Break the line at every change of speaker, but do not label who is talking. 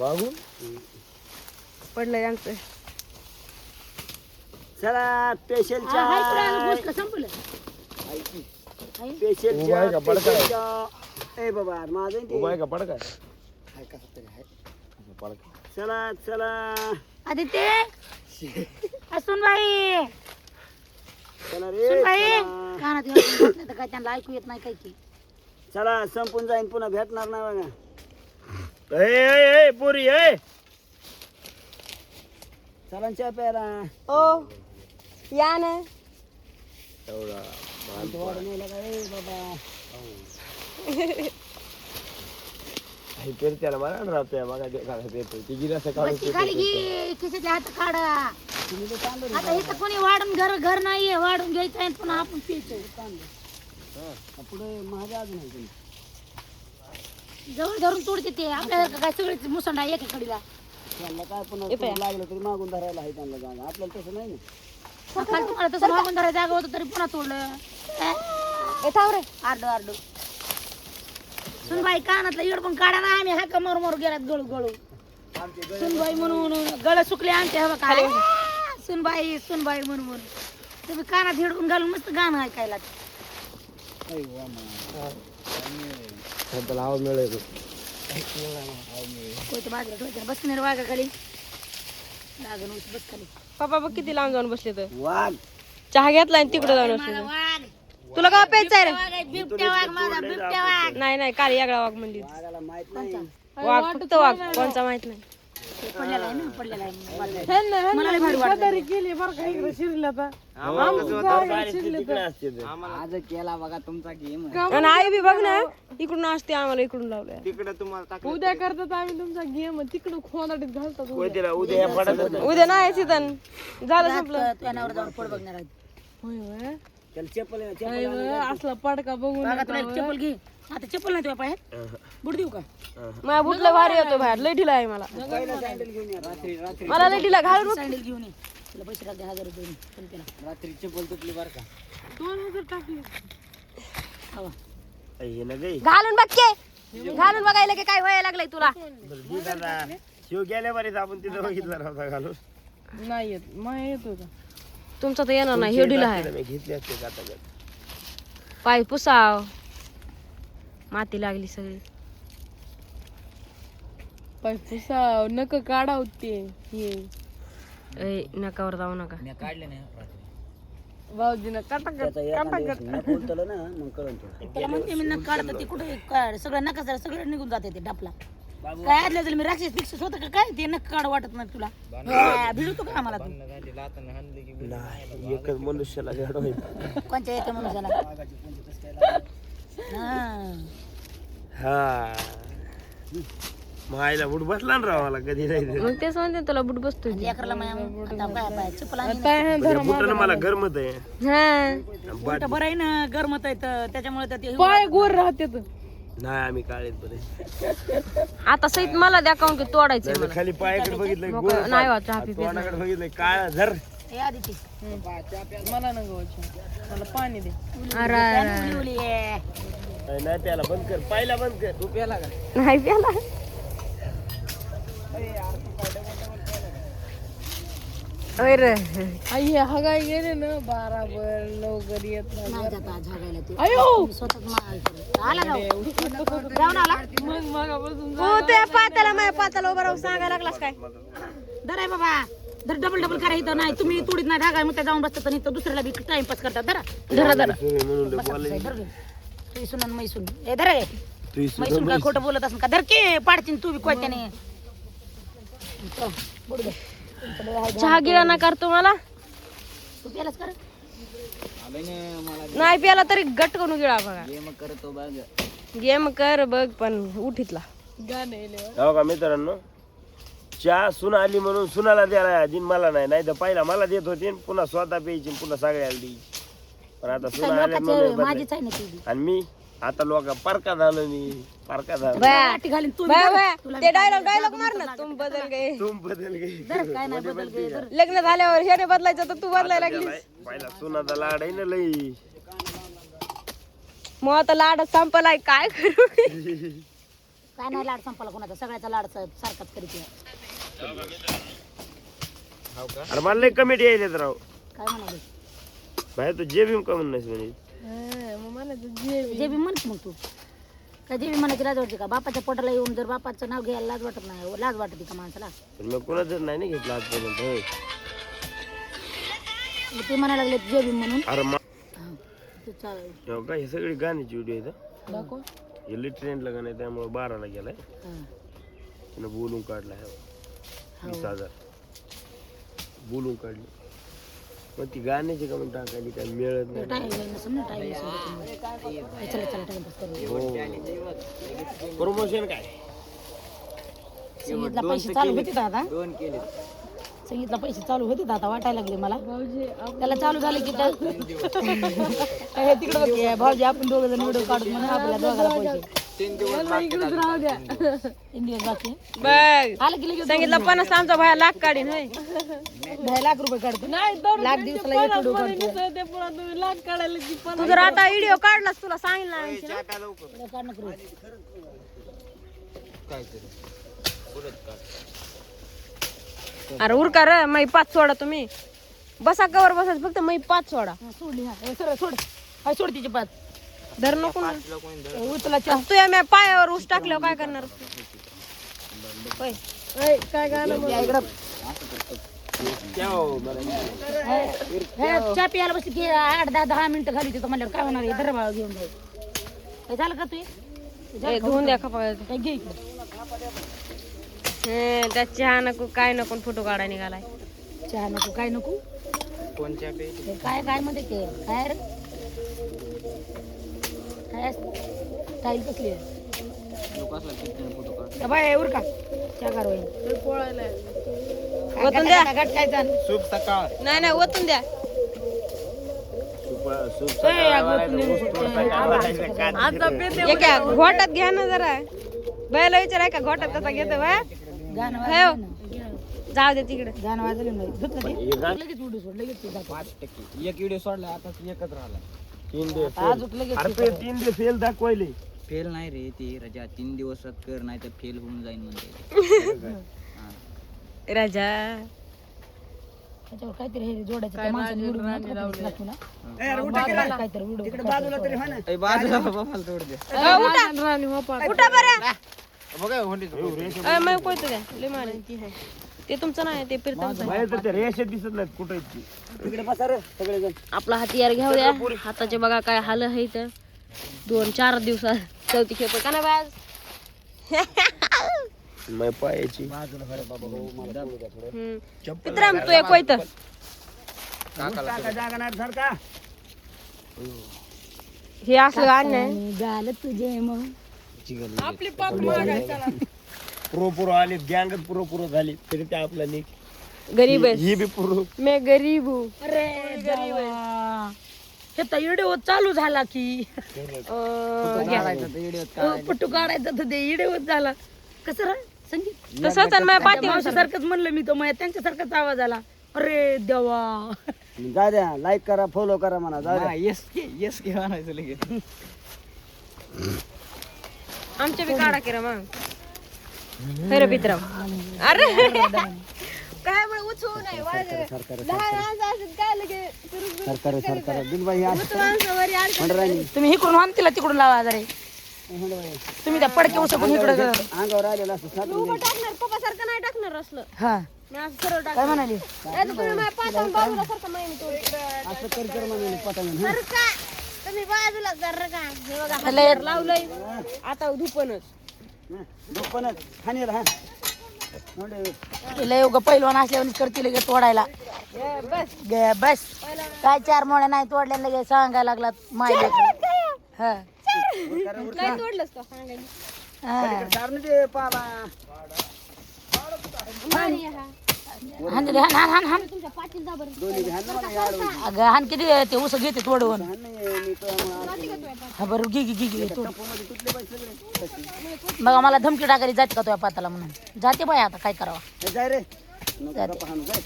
वागून
पडलंय यांचं.
चला स्पेशल
हाय पुढं गोष्ट संपलं.
स्पेशल
उभा आहे का? पडका. आहे?
ए बाबा माझं ते.
उभा आहे का? पडका. आहे?
हाय कसं तरी हाय.
पडका.
चला चला.
आदित्य! असून बाई
चला रे
सुन बाई
चला.
कानात हेडफोन घातले तर काय त्यांना ऐकू येत नाही काय की
चला संपून जाईन पुन्हा भेटणार नाही बघा.
ए, ए, ए, पोरी ए.
चला चहा प्यायला.
ओ या ना.
एवढा
वाढ नाही लागा रे बाबा.
हे पेरत्याला मला ना राहतोय मग घालत येतो ती
बस ती खाली घे खिशाच्या हात काढा.
तुम्ही तर चांगलं
आता इथं कोणी वाढून घर घर नाहीये वाढून घ्यायचं आहे पुन्हा आपण प्यायचं
पुढे माझ्या अजून आहे तुम्ही.
जवळ धरून तोडते ते. आपल्याला काय सगळेच मुसंडा एकीकडीला.
त्यांना काय पुन्हा लागलं तरी मागून धरायला आहे त्यांना जाणं आपल्याला तसं नाही ना.
सकाळी तुम्हाला तसं मागून धरायला जागा होतं तरी पुन्हा तोडलं.
ए थांब रे.
आरडू आरडू. सुनबाई कानातला इड पण काढा ना. आम्ही हाका मारू मारू गेलात गळू गळू. सुनबाई म्हणून गळ सुकले आमचे हवा काय? सुनबाई सुनबाई म्हणून म्हणून. तुम्ही कानात हिडकून घालून मस्त गाणं ऐकायला
वा मा.
त्याला आवाज मिळेल
कोणत्या बाजूला ठेवायचं? बस नाही खाली लागन उस बस खाली
पप्पा बघ किती लांब जाऊन बसले तर.
वाघ.
चहा घेतला आणि तिकडे जाऊन बसले.
वाघ.
तुला काय प्यायचंय रे?
वाघ आहे, बिबट्या वाघ माझा बिबट्या वाघ.
नाही नाही काल यागळा वाघ म्हणली.
वाघाला माहीत नाही.
वाघ फक्त वाघ. कोणचा माहीत नाही.
पडलेला आहे ना पडलेला आहे. मला लय भारी वाटतं?
आज केला बघा तुमचा गेम.
आणि आई बी बघ ना इकडून असते आम्हाला इकडून लावलंय
उद्या करतात आम्ही तुमचा गेम तिकडं खोदाटीत घालतात
उद्या. उद्या
नाही. सीजन झालं संपलं.
तुझ्या नावावर जाऊन पोट बघणार आहे
होय
चप्पल
असला पडका बघून
चप्पल घे. आता चप्पल नाही तुझ्या पायात? बुड देऊ का?
माझ्या बुटला भारी येतो बाहेर. लय ढिला आहे मला.
पहिला सँडल घेऊन या रात्री रात्री.
मला लय ढिला. घालून
सँडल घेऊन ये. तुला पैसे टाकते हजार रुपये पण त्याला.
रात्री चप्पल तुटली बरं का?
दोन हजार टाकले.
हवा.
हे ना गई
घालून बघ के. घालून बघायला की काय व्हायला लागलंय तुला.
शिव गेल्या बरीच आपण तिथं बघितला नव्हता घालून.
नाही येत. मग येत होता.
तुमचा तर येणार नाही. हे ढिला आहे.
मी घेतली असते जाता
पाय पुसाव. माती लागली सगळी.
पाय पुसाव नक काढाव ते हे.
ए, नकावर जाऊ नका.
मी काढले नाही रात्री.
भाऊजीनं काटा
त्याचा एखाद्या दिवस मी बोलतलं ना मग कळून तुला.
त्याला म्हणते मी नक काढत ते कुठे काढ. सगळं नका जरा सगळं निघून जाते ते डापला काय आदल्या झालं मी राक्षस होतं का काय? ते नक काढ वाटत नाही तुला. हा, भिडतो का आम्हाला तू?
नाही एकच मनुष्याला घडव
कोणच्या एका मनुष्याला? हा.
हा आईला बुट बसला ना राव मला कधी नाही.
मग तेच म्हणते तुला बुट बसतोय
आणि लेकराला आता पाय आणि
बुटानं मला गरमत आहे.
हा.
बाट
बरं आहे ना गरमत आहे तर त्याच्यामुळे तर ते
पाय गोर राहतात
नाही आम्ही काळेत बरे.
आता सहित मला द्या काऊन की तोडायचंय मला.
खाली पायाकडे बघितलं गोल
नाही वा चहा पित
तोंडाकडे बघितलं काळा झर
हे
मला मला पाणी दे.
अरे
उली उली आहे.
नाही त्याला बंद कर. पायला बंद कर. तू प्याला का?
नाही प्याला अरे
आई हे हगाई गेले ना. बराबर लवकर येत नाही.
जात आज ते.
अयो
आला आला?
मग
हो त्या पाताला माझ्या पाताला उभा राहून सांगायला लागलास काय?
धर आहे बाबा. धर डबल डबल करा इथं. नाही तुम्ही तोडीत नाही धागा मग त्या जाऊन बसतात आणि इथं दुसऱ्याला बी टाइमपास करतात. धरा धरा धरा. तुझी मैसून ए धर
ही
मैसून काय खोटं बोलत असं का? धर की पाडतीन तू बी कोयत्याने. बुड दे.
चहा गिरा ना करतो मला
तू प्यालाच कर
नाही प्याला तरी गट करून गिळा बघा.
गेम करतो बघ.
गेम कर बघ पण उठीतला.
हो मित्रांनो? चहा सुना आली म्हणून सुनाला द्यायला जिन मला नाही नाही तर पहिला मला देत होती पुन्हा स्वतः प्यायची पुन्हा सगळ्याला द्यायची पण आता सुना आल्या म्हणून बदलायचं.
माझीच आहे ना ती बी.
आणि मी आता लोक पारका झालो मी पारका झालो
घालीन तू
बाय. बाय डायलॉग डायलॉग मार ना तुम बदल गए
तुम बदल गई
धर, काय नाही बदल गे, धर.
लग्न झाल्यावर ह्याने बदलायचं तर तू बदलायला लागली
पहिला सुनाचा लाड आहे ना लई
मग आता लाड संपलाय काय करू
काय नाही लाड संपाला कोणाचा सगळ्याचा लाड सा- सारखाच करीत आहे.
अरे मला लय कमेटी यायलेत राव.
काय म्हणाले?
बाहेर तू जे भीम कमन नाही म्हणे.
हा, मग मला तर जे
जे बी म्हणत मग तू. काय जे बी म्हणायची लाज वाटते का? बापाच्या पोटाला येऊन जर बापाचं नाव घ्यायला लाज वाटत नाही लाज वाटते का माणसाला?
पण मग कोणाचं नाही ना घेतलं आजपर्यंत होय.
मग ते म्हणायला लागले जे बी म्हणून.
अरे मा
हा. ते चालेल.
हो का हे सगळी गाण्याची व्हिडिओ आहेत हं. हे लई ट्रेंडला गाणं आहे त्यामुळे बाराला गेलाय.
हा.
बोलून काढला हे. वीस हजार. बोलून काढली. मग ती गाण्याची का म्हणून टाकायली काय मिळत नाही.
टाइम नसेल ना टाइम नसेल चला चला टाइमपास करू
हो. प्रमोशन काय?
संगीतला पैसे चालू होते का आता संगीतला पैसे चालू होते आता वाटायला लागले मला. त्याला चालू झाले की तर. हे तिकडे बघ हे भाऊजी आपण दोघं जण व्हिडिओ काढू म्हणून आपल्याला दोघाला पैसे.
मला इकडेच राहू द्या.
तीन दिवस बाकी.
बघ
आलं की लगेच
सांगितलं पन्नास आमचा भाया लाख काढीन होय.
दहा लाख रुपये काढतो.
नाही दोन
लाख दिवसाला एक व्हिडिओ काढतो
रुपये ते पुन्हा तुम्ही लाख काढायला की पण
तू जर आता व्हिडिओ काढलास तुला सांगितलं ना. अरे उरका रे मै पाच सोडा तुम्ही. बसा कवर बसायचं फक्त मै पाच सोडा.
सोडली हा. सोड. सोड तिचे पाच.
धर नको ना.
ए, उचला चार
तू या म्या पायावर ऊस टाकल्यावर काय करणार? होय.
ऐ, काय गाणं
हे, चहा प्यायला बसली की आठ दहा दहा मिनिटं खाली तिथं म्हणल्यावर काय होणार आहे? दरबाळ घेऊन जाईल झालं का तू
ए, धुवून द्या खपा
घे इकडं.
त्या चहा नको काय नको फोटो काढायला निघालाय.
चहा नको काय नको? ते काय काय मध्ये ते? काय रे? काय स्टाईल कसली आहे बाय उर का?
ओतून द्या.
गट
सकाळ.
नाही नाही ओतून द्या. घोटात घ्या ना जरा. बायला विचाराय का घोटात कसा घेतो बा
गाणं. वाजलं
जाऊ दे तिकडे.
गाणं वाजलं लगेच उडू सोड लगेच.
एक व्हिडिओ सोडला आता एकच राहिला.
तीन दिवस
आज उठलं लगेच
अरे ते तीन दिवस फेल दाखवायले.
फेल नाही रे ते रजा तीन दिवसात कर नाही तर फेल होऊन जाईन म्हणजे
राजा.
त्याच्यावर काहीतरी हे जोडायचं त्या माणसाने व्हिडिओ बनवला तुला काहीतरी व्हिडिओ
बाजूला तरी हा ना
बाजूला बाबाला तोड दे.
राणी होपा
उठा बरं
बघा होंडी
मग लय आहे. ते तुमचं नाही ते प्रीतमचं आहे.
बाहेर तर ते रेषा दिसत नाहीत कुठं आहेत ती.
तिकडे बसा रे सगळेजण
आपला हतियार घेऊ द्या. हाताचे बघा काय हाल आहे इथं. दोन चार दिवसात चौथी खेप का नाही बाज
पायाची.
पित्राम तू एक कोयत
टाका जागा नाही सर का
हे असलं आणलंय
गाल तुझे मग.
आपली पाप मागायचा
पुरो पुरो आले गँगच पुरो पुरो झाली तरी ते आपला निक
गरीब आहे.
ही बी पुरो.
मी गरीब हूँ.
अरे देवा. हे तर व्हिडिओ चालू झाला की.
अं, घ्या.
पट्टू काढायचा. तर ते व्हिडिओ झाला. कसं रे संगीत?
तसंच आणि माझ्या पाठी
सारखंच म्हणलं. मी तो माझ्या त्यांच्यासारखाच आवाज आला. अरे देवा.
जा द्या लाईक करा फॉलो करा म्हणा जा द्या.
येस के येस के म्हणायचं लगेच.
आमच्या बी काढा की रे मग. खरं पित्राम अरे. काय उचवू नाही
सरकार सरकार बिलबाई मंडराणी
तुम्ही इकडून आण तिला तिकडून लावा जरा तुम्ही त्या पडके उसकून इकडे
अंगावर आलेला असं साधून
टाकणार पप्पा सारखं नाही टाकणार असलं.
हा.
मी असं सरळ टाक
काय म्हणाली?
तुम्ही माझ्या पाठवून बाजूला सारखं माहिती तोड
असं कर कर म्हणे पटांगण
तुम्ही बाजूला जर का. हे बघा हातावर लावलंय. आता धुपनच
तिला पहिलवान असल्यावर करते लगे तोडायला. गे बस. काय चार मोड्या नाही तोडल्या लगे सांगायला लागला माय हा.
सांगायला.
हा.
तुमच्या
दोन्ही ना मला.
अगं हाण किती ते उस घेते तोडवून
हाण नाही मी तो मग
हा बरं तोड.
तुटले सगळे.
मला धमकी टाकायला जाते का तुझ्या पाताला म्हणून? जाते बाय आता काय करावं?
जाय रे. जाय.